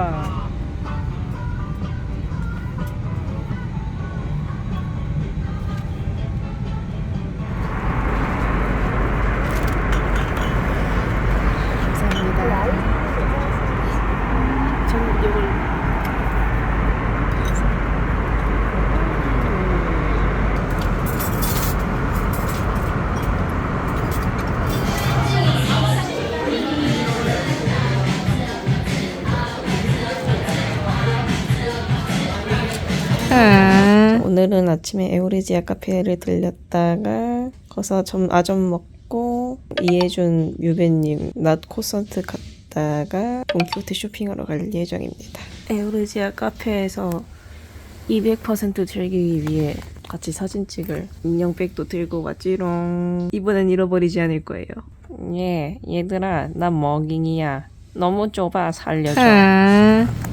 대 오늘은 아침에 에오리지아 카페를 들렸다가 거기서 좀 아점 먹고 이해준 뮤베님 낮 코선트 갔다가 돈키호테 쇼핑하러 갈 예정입니다. 에오리지아 카페에서 200% 즐기기 위해 같이 사진 찍을 인형백도 들고 왔지롱. 이번엔 잃어버리지 않을 거예요. 예, 얘들아, 나 먹잉이야. 너무 좁아, 살려줘. 이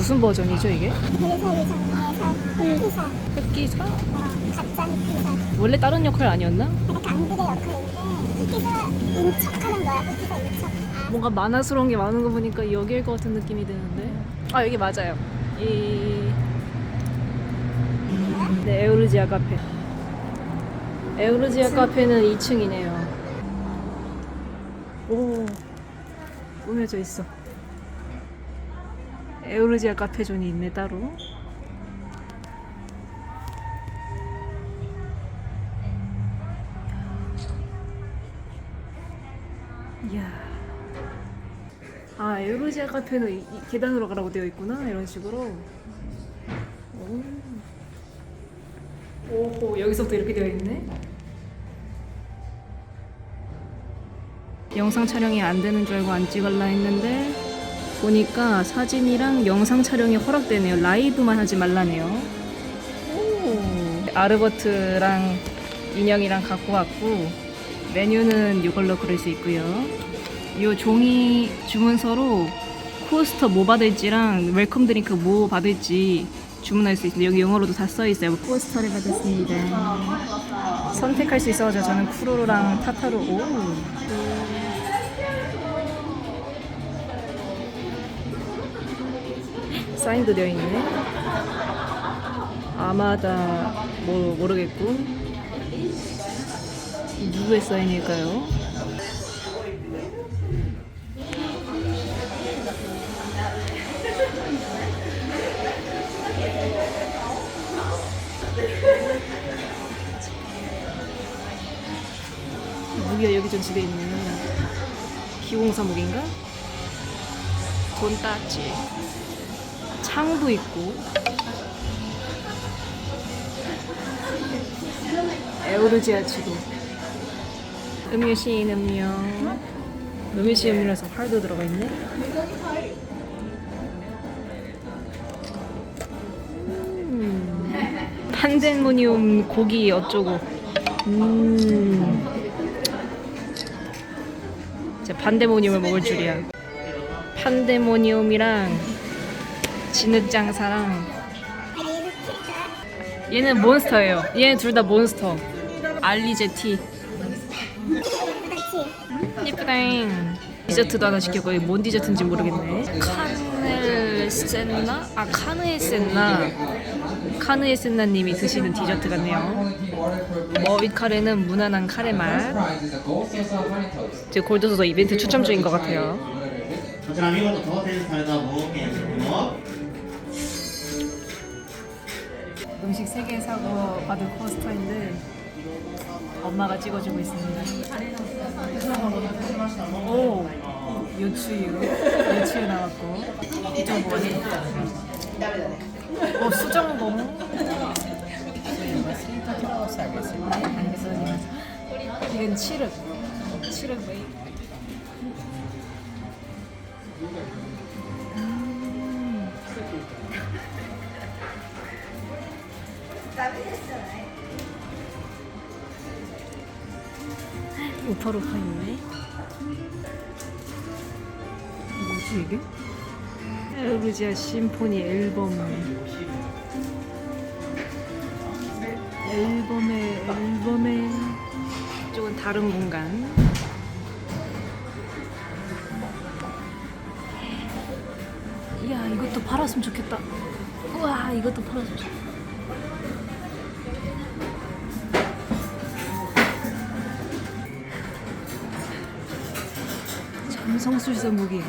무슨 버전이죠 이게? 흑기사, 흑기사? 가짜 흑기사. 원래 다른 역할 아니었나? 약간 강들의 역할인데 흑기사 인 척하는 거야. 흑기사 인 척. 뭔가 만화스러운 게 많은 거 보니까 여기일 것 같은 느낌이 드는데 아 여기 맞아요 이... 네 에오르지아 카페 에오르지아 카페는 2층이네요 오 꾸며져 있어 에오르지아 카페 존이 있네 따로. 이야. 아 에우로지아 카페는 이, 이 계단으로 가라고 되어 있구나 이런 식으로. 오. 오호 여기서부터 이렇게 되어 있네. 영상 촬영이 안 되는 줄 알고 안 찍을라 했는데 보니까 사진이랑 영상 촬영이 허락되네요 라이브만 하지 말라네요 오. 아르버트랑 인형이랑 갖고 왔고 메뉴는 이걸로 그릴 수 있고요 이 종이 주문서로 코스터 뭐 받을지랑 웰컴 드링크 뭐 받을지 주문할 수 있습니다. 여기 영어로도 다 써 있어요. 코스터를 받았습니다. 선택할 수 있어서 저는 쿠로로랑 타타로 오. 사인도 되어 있네. 아마다 뭐 모르겠고 누구의 사인일까요? 무기가 여기저기 집에 있는 기공사 무기인가? 돈 따지 창도 있고. 에오르지아 지도 음료 시인 음료. 음료 시인 음료라서 활도 들어가 있네. 음, 판덴모니움 고기 어쩌고. 음. 제 판데모니움을 먹을 줄이야. 판데모니움이랑 진흙장사랑 얘는 몬스터예요. 얘는 둘다 몬스터. 알리제티. 예쁘다잉. 디저트도 하나 시켰고 이게 뭔 디저트인지 모르겠네. 카넬 센나? 아 카느에 센나. 카느에 센나님이 드시는 디저트 같네요. 머윗 카레는 무난한 카레 맛. 지금 골드소서 이벤트 추첨 중인 것 같아요. 음식 3개 사고 받은 코스터인데 엄마가 찍어주고 있습니다. 오! 요추유. 요추유 나왔고 이쪽 뭐니? 어, 수정봉. 이건 칠흑. 칠흑 메이. 우퍼로 파있네 뭐지 이게? 에르지아 심포니 앨범. 앨범에 앨범에 이쪽은 다른 공간. 이야 이것도 팔았으면 좋겠다. 우와 이것도 팔았으면 좋겠다. 점성술사 무기.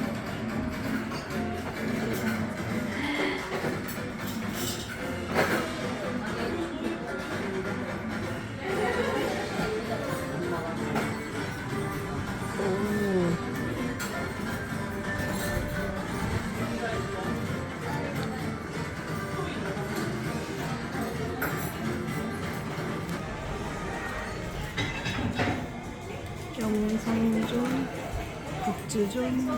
국지존.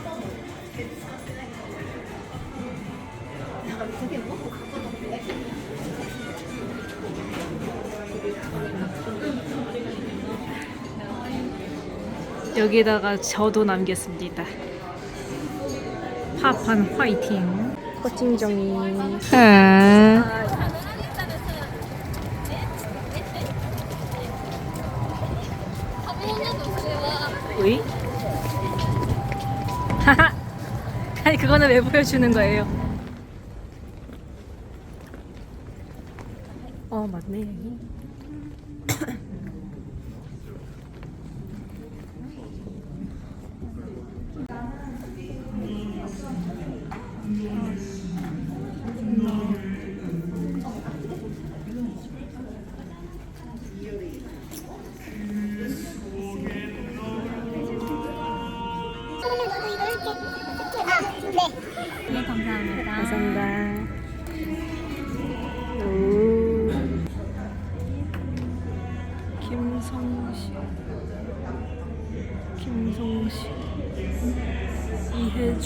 여기다가 저도 남겼습니다. 파판 화이팅. 코팅정이. 왜? 하하. 그거는 왜 보여주는 거예요? 어 맞네 여기. 이혜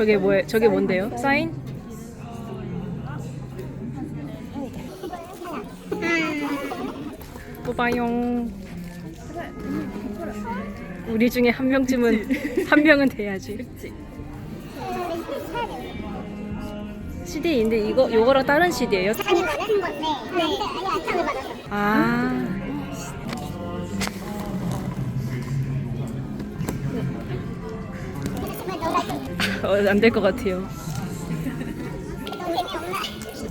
저게 뭐예? 저게 뭔데요? 사인? 뽑아용. 우리 중에 한 명쯤은 한 명은 돼야지. CD인데 이거 요거랑 다른 CD예요? 아니 받은 건데 네 아니 안창을 받아서 아. 안 될 것 같아요.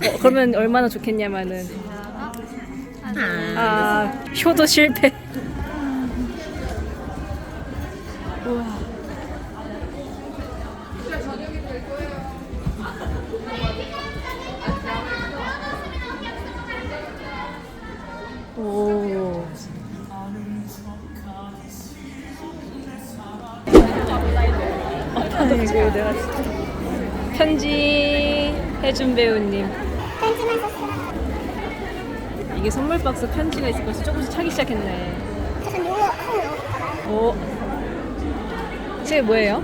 어, 그러면 얼마나 좋겠냐마는 아 효도 실패. 해준 배우님. 이게 선물 박스 편지가 있을 것이 조금씩 차기 시작했네. 전 요거 하고 오. 제 뭐예요?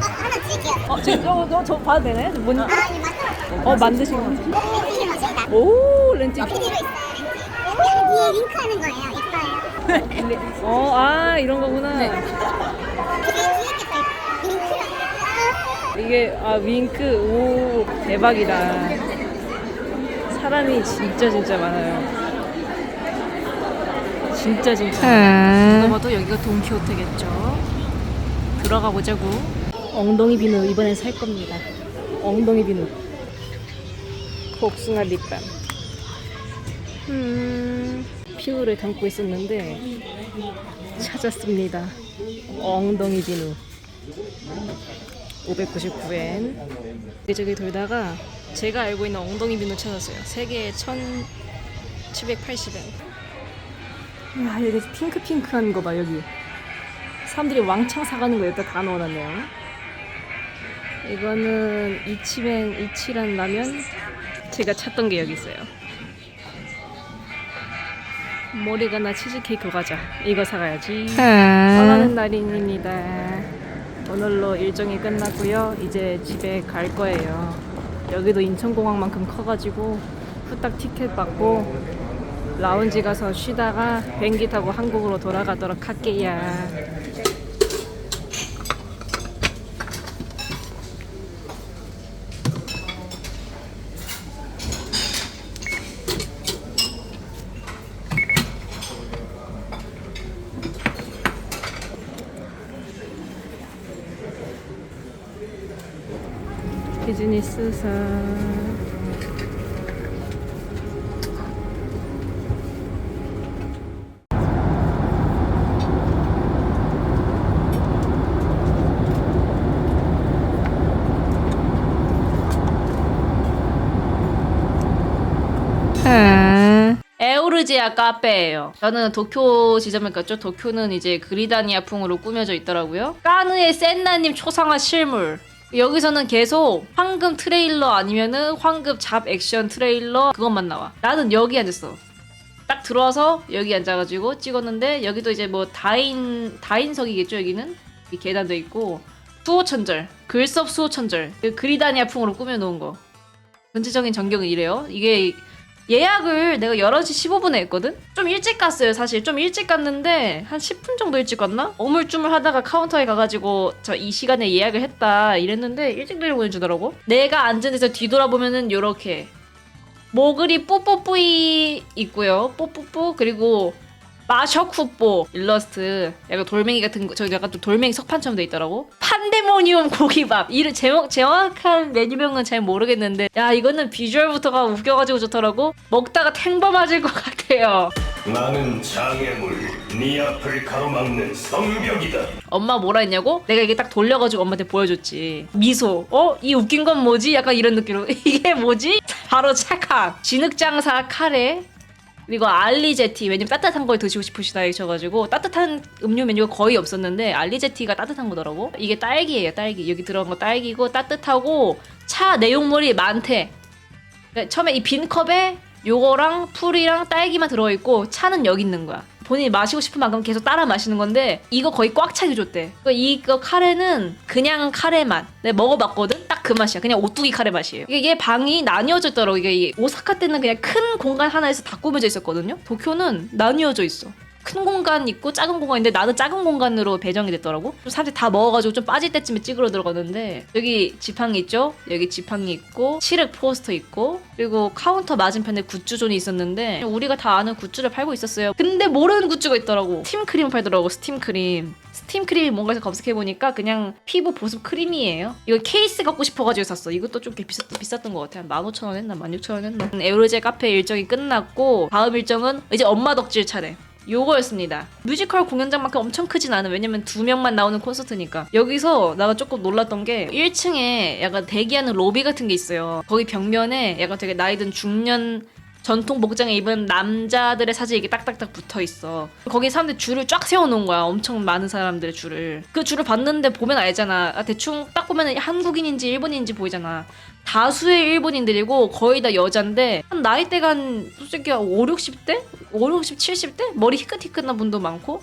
아 하나 드릴게요 어, 제, 어, 어, 저 봐도 되나요? 뭔, 아 이거 만들었어 어, 만드신 거 같아요. 몸에 피는 맛이다 오, 렌즈. PD로 있어요 렌즈 위에 링크하는 거예요 예뻐요 어, 아, 이런 거구나. 게 링크라고 이게, 아, 윙크. 오, 대박이다. 사람이 진짜, 진짜 많아요. 진짜, 진짜. 누가 봐도 여기가 돈키호테겠죠. 들어가 보자고. 엉덩이 비누 이번엔 살 겁니다. 엉덩이 비누. 복숭아 립밤. 음, 피부를 담고 있었는데 찾았습니다. 엉덩이 비누. 599엔. 여기저기 돌다가 제가 알고 있는 엉덩이 비누 찾았어요. 세 개에 1,780엔. 야, 여기 핑크핑크한 거 봐, 여기. 사람들이 왕창 사가는 거 여기다 다 넣어놨네요. 이거는 이치맨 이치란 라면 제가 찾던 게 여기 있어요. 머리가 나 치즈케이크 과자 이거 사가야지. 떠나는 날입니다. 오늘로 일정이 끝났고요. 이제 집에 갈 거예요. 여기도 인천공항만큼 커가지고 후딱 티켓 받고 라운지 가서 쉬다가 비행기 타고 한국으로 돌아가도록 할게요. 비즈니스사 에오르지아 카페예요. 저는 도쿄 지점을 갔죠. 도쿄는 이제 그리다니아풍으로 꾸며져 있더라고요. 까느의 센나님 초상화 실물. 여기서는 계속 황금 트레일러 아니면은 황금 잡 액션 트레일러 그것만 나와. 나는 여기 앉았어. 딱 들어와서 여기 앉아가지고 찍었는데 여기도 이제 뭐 다인 다인석이겠죠 여기는 이 계단도 있고 수호천절 글섭 수호천절 그 그리다니아풍으로 꾸며놓은 거 전체적인 전경은 이래요. 이게 예약을 내가 11시 15분에 했거든? 좀 일찍 갔어요, 사실. 좀 일찍 갔는데, 한 10분 정도 일찍 갔나? 어물쭈물 하다가 카운터에 가가지고, 저 이 시간에 예약을 했다, 이랬는데, 일찍 내려보내주더라고. 내가 앉은 데서 뒤돌아보면은, 요렇게. 모글이 뿌뿌뿌이 있고요. 뿌뿌뿌. 그리고, 마셔쿠뽀 일러스트 약간 돌멩이 같은 거, 저 약간 좀 돌멩이 석판처럼 돼 있더라고. 판데모니움 고기밥. 이름 제목 정확한 메뉴명은 잘 모르겠는데 야 이거는 비주얼부터가 웃겨가지고 좋더라고. 먹다가 탱버 맞을 것 같아요. 나는 장애물, 네 앞을 가로막는 성벽이다. 엄마 뭐라 했냐고? 내가 이게 딱 돌려가지고 엄마한테 보여줬지. 미소. 어? 이 웃긴 건 뭐지? 약간 이런 느낌으로. 이게 뭐지? 바로 착함. 진흙장사 카레. 그리고 알리제티. 왜냐면 따뜻한 걸 드시고 싶으시다 하셔가지고 따뜻한 음료 메뉴가 거의 없었는데 알리제티가 따뜻한 거더라고. 이게 딸기예요, 딸기. 여기 들어간 거 딸기고 따뜻하고 차 내용물이 많대. 그러니까 처음에 이 빈 컵에 요거랑 풀이랑 딸기만 들어있고 차는 여기 있는 거야. 본인이 마시고 싶은 만큼 계속 따라 마시는 건데 이거 거의 꽉 차게 줬대. 그러니까 이거 카레는 그냥 카레 맛. 내가 먹어봤거든. 딱 그 맛이야. 그냥 오뚜기 카레 맛이에요. 이게 방이 나뉘어져 있더라고. 이게 이 오사카 때는 그냥 큰 공간 하나에서 다 꾸며져 있었거든요. 도쿄는 나뉘어져 있어. 큰 공간 있고 작은 공간 인데 나는 작은 공간으로 배정이 됐더라고. 좀 사람들이 다 먹어가지고 좀 빠질 때쯤에 찍으러 들어갔는데 여기 지팡이 있죠? 여기 지팡이 있고 칠흑 포스터 있고 그리고 카운터 맞은편에 굿즈존이 있었는데 우리가 다 아는 굿즈를 팔고 있었어요. 근데 모르는 굿즈가 있더라고. 스팀 크림 팔더라고. 스팀 크림. 스팀 크림이 뭔가 해서 검색해 보니까 그냥 피부 보습 크림이에요. 이거 케이스 갖고 싶어가지고 샀어. 이것도 좀 비쌌, 비쌌던 것 같아. 한 15,000원 했나? 16,000원 했나? 에우로제 카페 일정이 끝났고 다음 일정은 이제 엄마 덕질 차례. 요거였습니다. 뮤지컬 공연장만큼 엄청 크진 않은 왜냐면 두 명만 나오는 콘서트니까 여기서 나가 조금 놀랐던 게 1층에 약간 대기하는 로비 같은 게 있어요. 거기 벽면에 약간 되게 나이든 중년 전통 복장을 입은 남자들의 사진이 이렇게 딱딱딱 붙어 있어. 거기 사람들 줄을 쫙 세워놓은 거야. 엄청 많은 사람들의 줄을. 그 줄을 봤는데 보면 알잖아. 아, 대충 딱 보면 한국인인지 일본인인지 보이잖아. 다수의 일본인들이고 거의 다 여잔데 한 나이대가 한 솔직히 5, 60대? 5, 60, 70대? 머리 희끗희끗한 분도 많고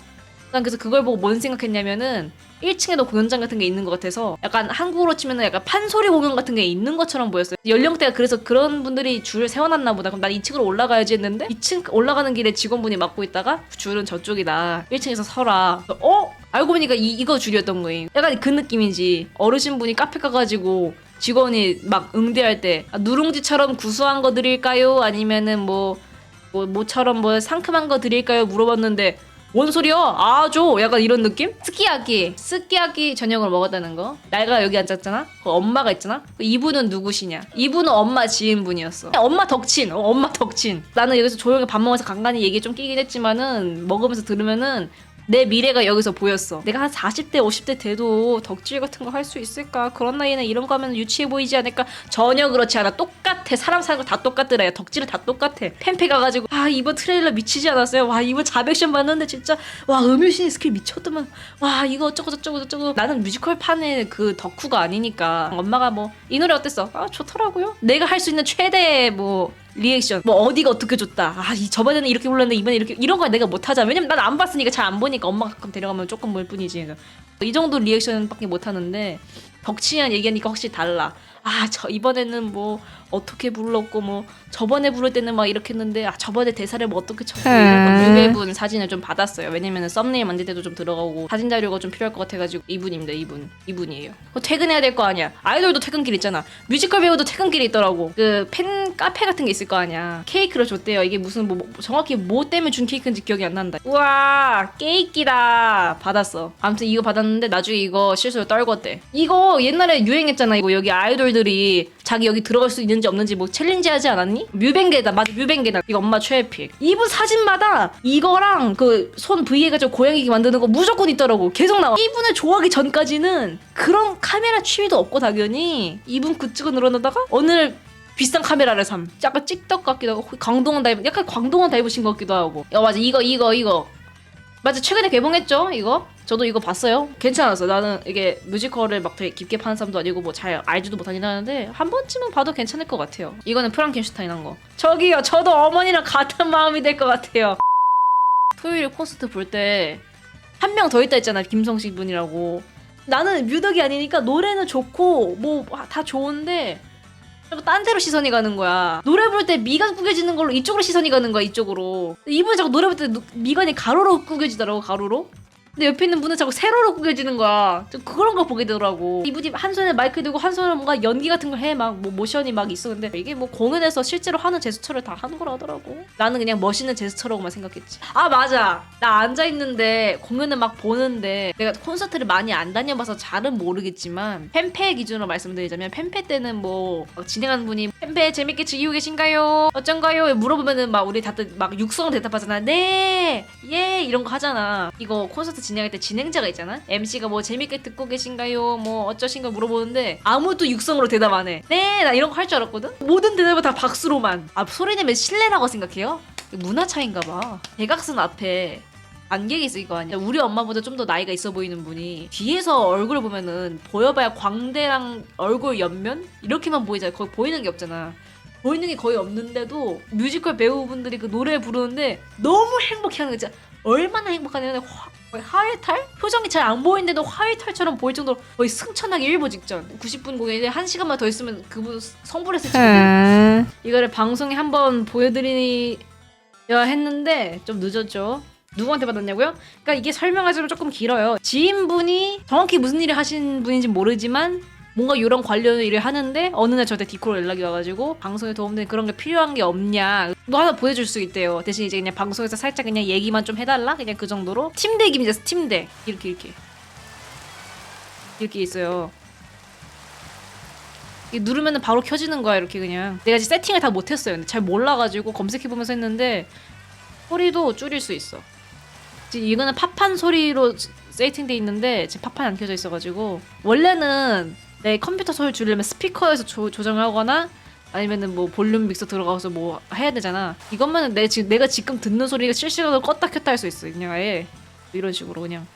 난 그래서 그걸 보고 뭔 생각했냐면은 1층에도 공연장 같은 게 있는 것 같아서 약간 한국으로 치면은 약간 판소리 공연 같은 게 있는 것처럼 보였어요. 연령대가 그래서 그런 분들이 줄을 세워놨나 보다. 그럼 난 2층으로 올라가야지 했는데 2층 올라가는 길에 직원분이 막고 있다가 줄은 저쪽이다. 1층에서 서라. 어? 알고 보니까 이, 이거 줄이었던 거예요. 약간 그 느낌인지 어르신분이 카페 가가지고 직원이 막 응대할 때 아, 누룽지처럼 구수한 거 드릴까요? 아니면은 뭐, 뭐 뭐처럼 뭐 상큼한 거 드릴까요? 물어봤는데 뭔 소리야? 아줘 약간 이런 느낌? 스키야키. 스키야키 저녁을 먹었다는 거. 내가 여기 앉았잖아? 그 엄마가 있잖아? 그 이분은 누구시냐? 이분은 엄마 지인분이었어. 엄마 덕친. 어, 엄마 덕친. 나는 여기서 조용히 밥 먹어서 간간히 얘기 좀 끼긴 했지만은 먹으면서 들으면은 내 미래가 여기서 보였어. 내가 한 40대, 50대 돼도 덕질 같은 거 할 수 있을까? 그런 나이에는 이런 거 하면 유치해 보이지 않을까? 전혀 그렇지 않아. 똑같아. 사람 사는 거 다 똑같더라. 야, 덕질은 다 똑같아. 팬페 가가지고 아 이번 트레일러 미치지 않았어요? 와 이번 자백션 봤는데 진짜 와 음유신 스킬 미쳤더만 와 이거 어쩌고 저쩌고 저쩌고 나는 뮤지컬 판의 그 덕후가 아니니까 엄마가 뭐 이 노래 어땠어? 아 좋더라고요. 내가 할 수 있는 최대 뭐 리액션. 뭐 어디가 어떻게 좋다. 아 이 저번에는 이렇게 불렀는데 이번에 이렇게 이런 거 내가 못하잖아. 왜냐면 난 안 봤으니까 잘 안 보니까 엄마가 가끔 데려가면 조금 볼 뿐이지. 그래서 이 정도 리액션밖에 못 하는데 덕치한 얘기하니까 확실히 달라. 아, 저 이번에는 뭐 어떻게 불렀고 뭐 저번에 부를 때는 막 이렇게 했는데 아 저번에 대사를 뭐 어떻게 쳤고 이런 뮤베분 사진을 좀 받았어요. 왜냐면은 썸네일 만들 때도 좀 들어가고 사진 자료가 좀 필요할 것 같아가지고 이분입니다. 이분 이분이에요. 어, 퇴근해야 될 거 아니야. 아이돌도 퇴근길 있잖아. 뮤지컬 배우도 퇴근길이 있더라고. 그 팬 카페 같은 게 있을 거 아니야. 케이크를 줬대요. 이게 무슨 뭐, 뭐 정확히 뭐 때문에 준 케이크인지 기억이 안 난다. 우와 케이크다 받았어. 아무튼 이거 받았는데 나중에 이거 실수로 떨궜대. 이거 옛날에 유행했잖아. 이거 여기 아이돌 들이 자기 여기 들어갈 수 있는지 없는지 뭐 챌린지 하지 않았니? 뮤뱅게다 맞아 뮤뱅게다. 이거 엄마 최애픽. 이분 사진마다 이거랑 그 손 V 해가지고 고양이 만드는 거 무조건 있더라고. 계속 나와. 이분을 좋아하기 전까지는 그런 카메라 취미도 없고 당연히. 이분 굿즈가 늘어나다가 어느 비싼 카메라를 삼. 약간 찍덕 같기도 하고 광동원 다이브 약간 광동원 다이브신 것 같기도 하고. 야 맞아. 이거 이거 이거 맞아 최근에 개봉했죠 이거? 저도 이거 봤어요. 괜찮았어 나는 이게 뮤지컬을 막 되게 깊게 파는 사람도 아니고 뭐 잘 알지도 못하긴 하는데 한 번쯤은 봐도 괜찮을 것 같아요. 이거는 프랑켄슈타인 한거. 저기요 저도 어머니랑 같은 마음이 될 것 같아요. 토요일 콘서트 볼 때 한 명 더 있다 했잖아 김성식 분이라고. 나는 뮤덕이 아니니까 노래는 좋고 뭐 다 좋은데 딴 데로 시선이 가는 거야. 노래 부를 때 미간 구겨지는 걸로 이쪽으로 시선이 가는 거야, 이쪽으로. 이분은 자꾸 노래 부를 때 노- 미간이 가로로 구겨지더라고, 가로로. 근데 옆에 있는 분은 자꾸 세로로 구겨지는 거야. 좀 그런 거 보게 되더라고. 이분이 한 손에 마이크 들고 한 손에 뭔가 연기 같은 걸 해. 막 뭐 모션이 막 있어. 근데 이게 뭐 공연에서 실제로 하는 제스처를 다 하는 거라 하더라고. 나는 그냥 멋있는 제스처라고만 생각했지. 아, 맞아. 나 앉아있는데 공연을 막 보는데 내가 콘서트를 많이 안 다녀봐서 잘은 모르겠지만 팬페 기준으로 말씀드리자면 팬페 때는 뭐막 진행하는 분이 팬페 재밌게 즐기고 계신가요? 어쩐가요? 물어보면은 막 우리 다들 막 육성 대답하잖아. 네, 예 이런 거 하잖아. 이거 콘서트 진행할 때 진행자가 있잖아. MC가 뭐 재밌게 듣고 계신가요? 뭐 어쩌신가 물어보는데 아무도 육성으로 대답 안 해. 네, 나 이런 거 할 줄 알았거든. 모든 대답은 다 박수로만. 아 소리 내면 실례라고 생각해요? 문화 차인가 봐. 대각선 앞에 안경이 있을 거 아니야. 우리 엄마보다 좀 더 나이가 있어 보이는 분이 뒤에서 얼굴 보면은 보여봐야 광대랑 얼굴 옆면 이렇게만 보이잖아. 거의 보이는 게 없잖아. 보이는 게 거의 없는데도 뮤지컬 배우분들이 그 노래 부르는데 너무 행복해 하는 거지. 얼마나 행복하냐면 화, 거의 하회탈? 표정이 잘 안 보이는데도 하회탈처럼 보일 정도로 거의 승천하기 일보 직전. 90분 공연인데 한 시간만 더 있으면 그분 성불했을 지경 이거를 방송에 한번 보여드리야 했는데 좀 늦었죠. 누구한테 받았냐고요? 그러니까 이게 설명하자면 조금 길어요. 지인분이 정확히 무슨 일을 하신 분인지 모르지만 뭔가 이런 관련 일을 하는데 어느 날 저한테 디코로 연락이 와가지고 방송에 도움되는 그런 게 필요한 게 없냐. 뭐 하나 보여줄 수 있대요. 대신 이제 그냥 방송에서 살짝 그냥 얘기만 좀 해달라? 그냥 그 정도로? 팀덱입니다 팀덱 이렇게 이렇게. 이렇게 있어요. 이게 누르면은 바로 켜지는 거야 이렇게 그냥. 내가 지금 세팅을 다 못했어요. 잘 몰라가지고 검색해보면서 했는데 소리도 줄일 수 있어. 지금 이거는 팝판 소리로 세팅돼 있는데 지금 팝판이 안 켜져 있어가지고 원래는 내 컴퓨터 소리 줄이려면 스피커에서 조, 조정을 하거나 아니면은 뭐 볼륨 믹서 들어가서 뭐 해야 되잖아. 이것만은 내 지금 내가 지금 듣는 소리가 실시간으로 껐다 켰다 할 수 있어 그냥 아예 이런 식으로 그냥.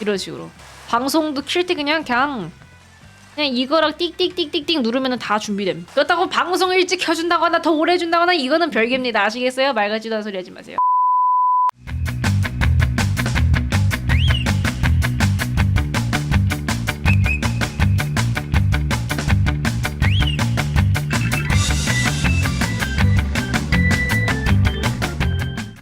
이런 식으로. 방송도 킬 때 그냥 그냥. 그냥 이거랑 띡띡띡띡띡 누르면 다 준비됨. 그렇다고 방송 일찍 켜준다거나 더 오래 해준다거나 이거는 별개입니다. 아시겠어요? 말 같지도 않은 소리 하지 마세요